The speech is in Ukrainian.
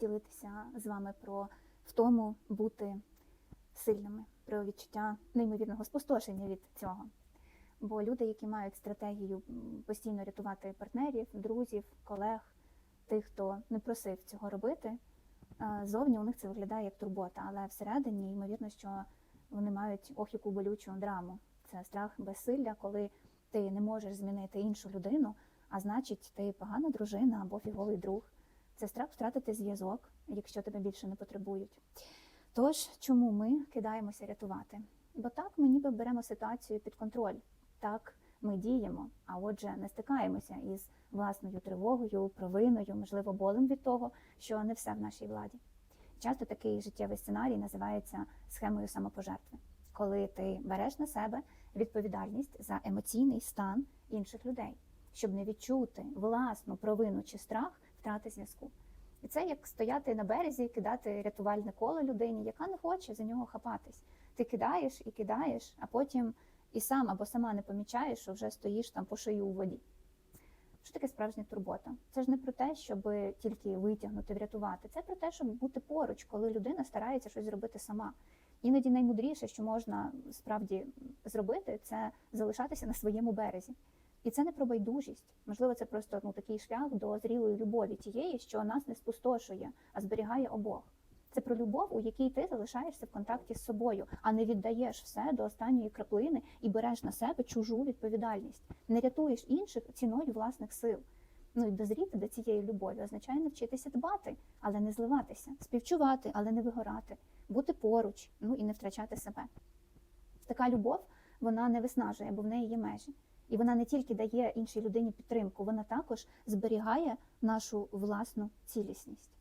ділитися з вами про втому бути сильними, про відчуття неймовірного спустошення від цього. Бо люди, які мають стратегію постійно рятувати партнерів, друзів, колег, тих, хто не просив цього робити, е, зовні у них це виглядає як турбота, але всередині, ймовірно, що вони мають ох яку болючу драму. Це страх безсилля, коли ти не можеш змінити іншу людину, а значить, ти погана дружина або фіговий друг. Це страх втратити зв'язок, якщо тебе більше не потребують. Тож, чому ми кидаємося рятувати? Бо так ми ніби беремо ситуацію під контроль, так ми діємо, а отже, не стикаємося із власною тривогою, провиною, можливо, болем від того, що не все в нашій владі. Часто такий життєвий сценарій називається схемою самопожертви, коли ти береш на себе відповідальність за емоційний стан інших людей, щоб не відчути власну провину чи страх втрати зв'язку. І це як стояти на березі, кидати рятувальне коло людині, яка не хоче за нього хапатись. Ти кидаєш і кидаєш, а потім і сам або сама не помічаєш, що вже стоїш там по шию у воді. Що таке справжня турбота? Це ж не про те, щоб тільки витягнути, врятувати. Це про те, щоб бути поруч, коли людина старається щось зробити сама. Іноді наймудріше, що можна справді зробити, це залишатися на своєму березі. І це не про байдужість. Можливо, це просто ну, такий шлях до зрілої любові тієї, що нас не спустошує, а зберігає обох. Це про любов, у якій ти залишаєшся в контакті з собою, а не віддаєш все до останньої краплини і береш на себе чужу відповідальність. Не рятуєш інших ціною власних сил. Ну і дозріти до цієї любові означає навчитися дбати, але не зливатися, співчувати, але не вигорати, бути поруч, ну і не втрачати себе. Така любов вона не виснажує, бо в неї є межі. І вона не тільки дає іншій людині підтримку, вона також зберігає нашу власну цілісність.